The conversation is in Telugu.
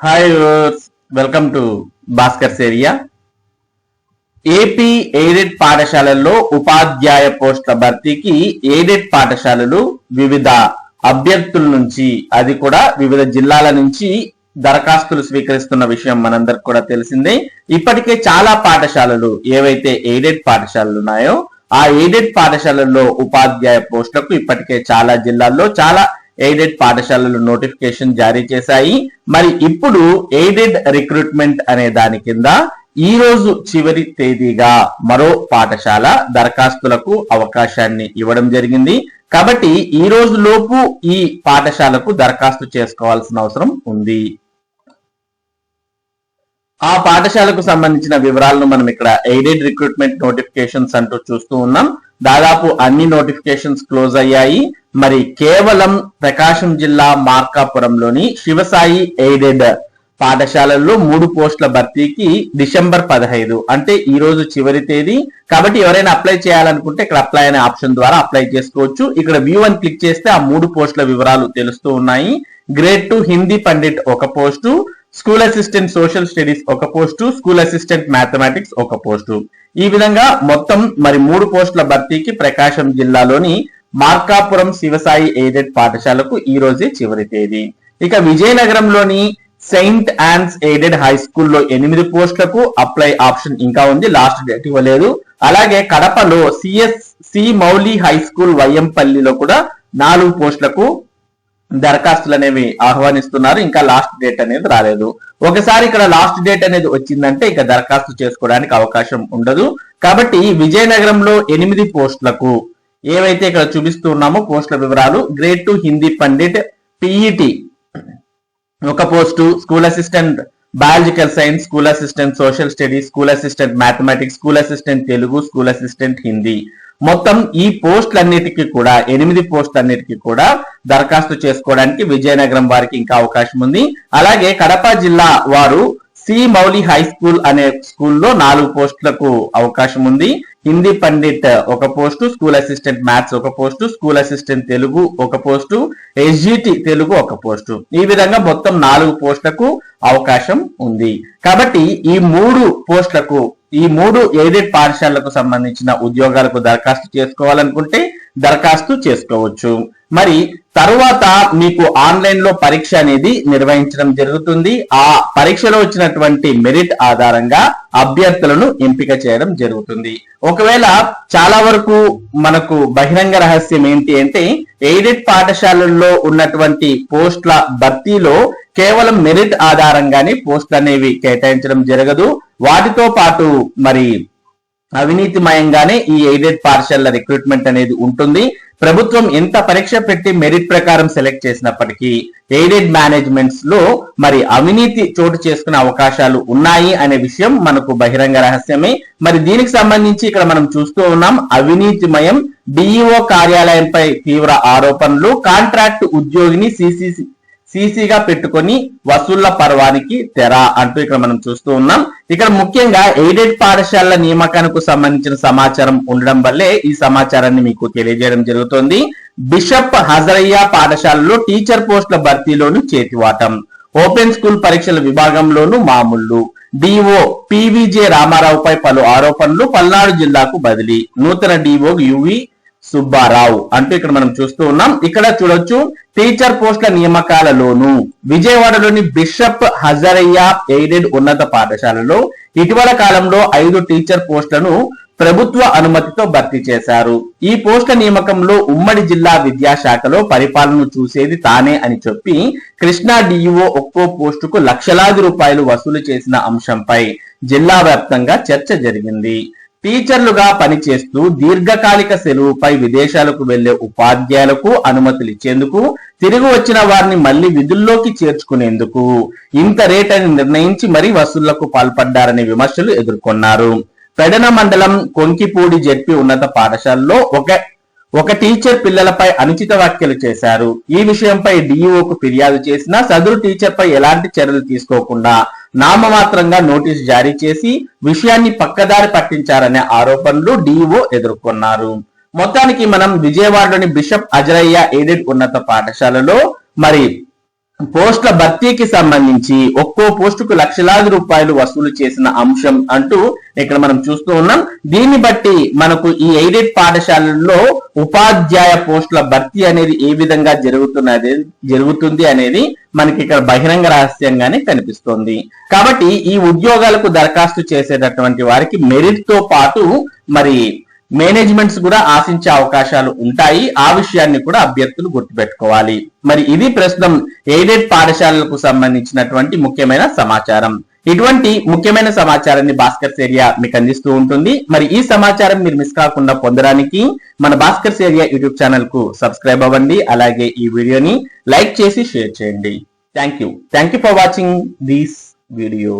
Hi welcome to Bhaskar area. AP aided పాఠశాలల్లో ఉపాధ్యాయ పోస్టుల భర్తీకి ఎయిడెడ్ పాఠశాలలు వివిధ అభ్యర్థుల నుంచి అది కూడా వివిధ జిల్లాల నుంచి దరఖాస్తులు స్వీకరిస్తున్న విషయం మనందరికి కూడా తెలిసిందే. ఇప్పటికే చాలా పాఠశాలలు ఏవైతే ఎయిడెడ్ పాఠశాలలు ఉన్నాయో ఆ ఎయిడెడ్ పాఠశాలల్లో ఉపాధ్యాయ పోస్టులకు ఇప్పటికే చాలా జిల్లాల్లో చాలా ఎయిడెడ్ పాఠశాలలు నోటిఫికేషన్ జారీ చేశాయి. మరి ఇప్పుడు ఎయిడెడ్ రిక్రూట్మెంట్ అనే దాని కింద ఈ రోజు చివరి తేదీగా మరో పాఠశాల దరఖాస్తులకు అవకాశాన్ని ఇవ్వడం జరిగింది. కాబట్టి ఈ రోజు లోపు ఈ పాఠశాలకు దరఖాస్తు చేసుకోవాల్సిన అవసరం ఉంది. ఆ పాఠశాలకు సంబంధించిన వివరాలను మనం ఇక్కడ ఎయిడెడ్ రిక్రూట్మెంట్ నోటిఫికేషన్స్ అంటూ చూస్తూ ఉన్నాం. దాదాపు అన్ని నోటిఫికేషన్స్ క్లోజ్ అయ్యాయి. మరి కేవలం ప్రకాశం జిల్లా మార్కాపురంలోని శివసాయి ఎయిడెడ్ పాఠశాలల్లో మూడు పోస్టుల భర్తీకి డిసెంబర్ పదహైదు అంటే ఈ రోజు చివరి తేదీ. కాబట్టి ఎవరైనా అప్లై చేయాలనుకుంటే ఇక్కడ అప్లై అనే ఆప్షన్ ద్వారా అప్లై చేసుకోవచ్చు. ఇక్కడ వ్యూ అని క్లిక్ చేస్తే ఆ మూడు పోస్టుల వివరాలు తెలుస్తూ ఉన్నాయి. గ్రేడ్ టు హిందీ పండిట్ ఒక post school assistant social studies ఒక పోస్టు స్కూల్ అసిస్టెంట్ మ్యాథమెటిక్స్ ఒక పోస్టు ఈ విధంగా మొత్తం మరి మూడు పోస్టుల భర్తీకి ప్రకాశం జిల్లాలోని మార్కాపురం శివసాయి ఎయిడెడ్ పాఠశాలకు ఈ రోజే చివరి తేదీ. ఇక విజయనగరంలోని సెయింట్ ఆన్స్ ఎయిడెడ్ హై స్కూల్లో ఎనిమిది పోస్టులకు అప్లై ఆప్షన్ ఇంకా ఉంది లాస్ట్ డేట్ ఇవ్వలేదు. అలాగే కడపలో CS C Mouli high school వైఎంపల్లిలో కూడా నాలుగు పోస్టులకు దరఖాస్తులు అనేవి ఆహ్వానిస్తున్నారు. ఇంకా లాస్ట్ డేట్ అనేది రాలేదు. ఒకసారి ఇక్కడ లాస్ట్ డేట్ అనేది వచ్చిందంటే ఇక దరఖాస్తు చేసుకోవడానికి అవకాశం ఉండదు. కాబట్టి విజయనగరంలో ఎనిమిది పోస్టులకు ఏవైతే ఇక్కడ చూపిస్తూ ఉన్నామో పోస్టుల వివరాలు grade two Hindi pandit PET ఒక post school assistant biological science school assistant social studies school assistant mathematics school assistant Telugu school assistant Hindi. మొత్తం ఈ పోస్టులన్నిటికీ కూడా ఎనిమిది పోస్టులన్నిటికీ కూడా దరఖాస్తు చేసుకోవడానికి విజయనగరం వారికి ఇంకా అవకాశం ఉంది. అలాగే కడప జిల్లా వారు సి మౌలి హై స్కూల్ అనే స్కూల్లో నాలుగు పోస్టులకు అవకాశం ఉంది. హిందీ పండిట్ ఒక పోస్టు స్కూల్ అసిస్టెంట్ మ్యాథ్స్ ఒక పోస్టు స్కూల్ అసిస్టెంట్ తెలుగు ఒక పోస్టు ఎస్జిటి తెలుగు ఒక పోస్టు. ఈ విధంగా మొత్తం నాలుగు పోస్టులకు అవకాశం ఉంది. కాబట్టి ఈ మూడు పోస్టులకు ఈ మూడు ఎయిడెడ్ పాఠశాలలకు సంబంధించిన ఉద్యోగాలకు దరఖాస్తు చేసుకోవాలనుకుంటే దరఖాస్తు చేసుకోవచ్చు. మరి తరువాత మీకు ఆన్లైన్లో పరీక్ష అనేది నిర్వహించడం జరుగుతుంది. ఆ పరీక్షలో వచ్చినటువంటి మెరిట్ ఆధారంగా అభ్యర్థులను ఎంపిక చేయడం జరుగుతుంది. ఒకవేళ చాలా వరకు మనకు బహిరంగ రహస్యం ఏంటి అంటే ఎయిడెడ్ పాఠశాలల్లో ఉన్నటువంటి పోస్టుల భర్తీలో కేవలం మెరిట్ ఆధారంగానే పోస్టులు అనేవి కేటాయించడం జరగదు. వాటితో పాటు మరి అవినీతిమయంగానే ఈ ఎయిడెడ్ పార్షల్ల రిక్రూట్మెంట్ అనేది ఉంటుంది. ప్రభుత్వం ఎంత పరీక్ష పెట్టి మెరిట్ ప్రకారం సెలెక్ట్ చేసినప్పటికీ ఎయిడెడ్ మేనేజ్మెంట్స్లో మరి అవినీతి చోటు చేసుకునే అవకాశాలు ఉన్నాయి అనే విషయం మనకు బహిరంగ రహస్యమే. మరి దీనికి సంబంధించి ఇక్కడ మనం చూస్తూ ఉన్నాం అవినీతిమయం డిఈఓ కార్యాలయంపై తీవ్ర ఆరోపణలు కాంట్రాక్ట్ ఉద్యోగిని సిసిసి సీసీగా పెట్టుకొని వసూళ్ళ పర్వానికి తెర అంటూ ఇక్కడ మనం చూస్తూ ఉన్నాం. ఇక్కడ ముఖ్యంగా ఎయిడెడ్ పాఠశాలల నియామకానికి సంబంధించిన సమాచారం ఉండడం వల్లే ఈ సమాచారాన్ని మీకు తెలియజేయడం జరుగుతోంది. బిషప్ హజరయ్య పాఠశాలలో టీచర్ పోస్టుల భర్తీలోను చేతివాటం. ఓపెన్ స్కూల్ పరీక్షల విభాగంలోను మామూలు డిఓ పివిజే రామారావుపై పలు ఆరోపణలు పల్నాడు జిల్లాకు బదిలీ. నూతన డిఓ యువి సుబ్బారావు. అంటూ ఇక్కడ మనం చూస్తూ ఉన్నాం. ఇక్కడ చూడొచ్చు టీచర్ పోస్టుల నియామకాలలోను విజయవాడలోని బిషప్ హజరయ్య ఎయిడెడ్ ఉన్నత పాఠశాలలో ఇటీవల కాలంలో ఐదు టీచర్ పోస్టులను ప్రభుత్వ అనుమతితో భర్తీ చేశారు. ఈ పోస్టుల నియామకంలో ఉమ్మడి జిల్లా విద్యాశాఖలో పరిపాలన చూసేది తానే అని చెప్పి కృష్ణా డిఇఓ ఒక్కో పోస్టుకు లక్షలాది రూపాయలు వసూలు చేసిన అంశంపై జిల్లా వ్యాప్తంగా చర్చ జరిగింది. టీచర్లుగా పనిచేస్తూ దీర్ఘకాలిక సెలవుపై విదేశాలకు వెళ్ళే ఉపాధ్యాయులకు అనుమతులు ఇచ్చేందుకు తిరిగి వచ్చిన వారిని మళ్ళీ విధుల్లోకి చేర్చుకునేందుకు ఇంత రేట్ అని నిర్ణయించి మరీ వసూళ్ళకు పాల్పడ్డారనే విమర్శలు ఎదుర్కొన్నారు. పెడన మండలం కొంకిపూడి జెడ్పీ ఉన్నత పాఠశాలలో ఒక ఒక టీచర్ పిల్లలపై అనుచిత వ్యాఖ్యలు చేశారు. ఈ విషయంపై డిఈఓకు ఫిర్యాదు చేసినా సదరు టీచర్ పై ఎలాంటి చర్యలు తీసుకోకుండా నామమాత్రంగా నోటీసు జారీ చేసి విషయాన్ని పక్కదారి పట్టించారనే ఆరోపణలు డిఓ ఎదుర్కొన్నారు. మొత్తానికి మనం విజయవాడలోని బిషప్ అజరయ్య ఎయిడెడ్ ఉన్నత పాఠశాలలో మరి పోస్టుల భర్తీకి సంబంధించి ఒక్కో పోస్టుకు లక్షలాది రూపాయలు వసూలు చేసిన అంశం అంటూ ఇక్కడ మనం చూస్తూ ఉన్నాం. దీన్ని బట్టి మనకు ఈ ఎయిడెడ్ పాఠశాలల్లో ఉపాధ్యాయ పోస్టుల భర్తీ అనేది ఏ విధంగా జరుగుతున్నది జరుగుతుంది అనేది మనకి ఇక్కడ బహిరంగ రహస్యంగానే కనిపిస్తోంది. కాబట్టి ఈ ఉద్యోగాలకు దరఖాస్తు చేసేటటువంటి వారికి మెరిట్తో పాటు మరి మేనేజ్మెంట్స్ కూడా ఆశించే అవకాశాలు ఉంటాయి. ఆ విషయాన్ని కూడా అభ్యర్థులు గుర్తుపెట్టుకోవాలి. మరి ఇది ప్రస్తుతం ఎయిడెడ్ పాఠశాలలకు సంబంధించినటువంటి ముఖ్యమైన సమాచారం. ఇటువంటి ముఖ్యమైన సమాచారాన్ని భాస్కర్ ఏరియా మీకు అందిస్తూ ఉంటుంది. మరి ఈ సమాచారం మీరు మిస్ కాకుండా పొందడానికి మన భాస్కర్ ఏరియా యూట్యూబ్ ఛానల్కు సబ్స్క్రైబ్ అవ్వండి. అలాగే ఈ వీడియోని లైక్ చేసి షేర్ చేయండి. Thank you. Thank you for watching this video.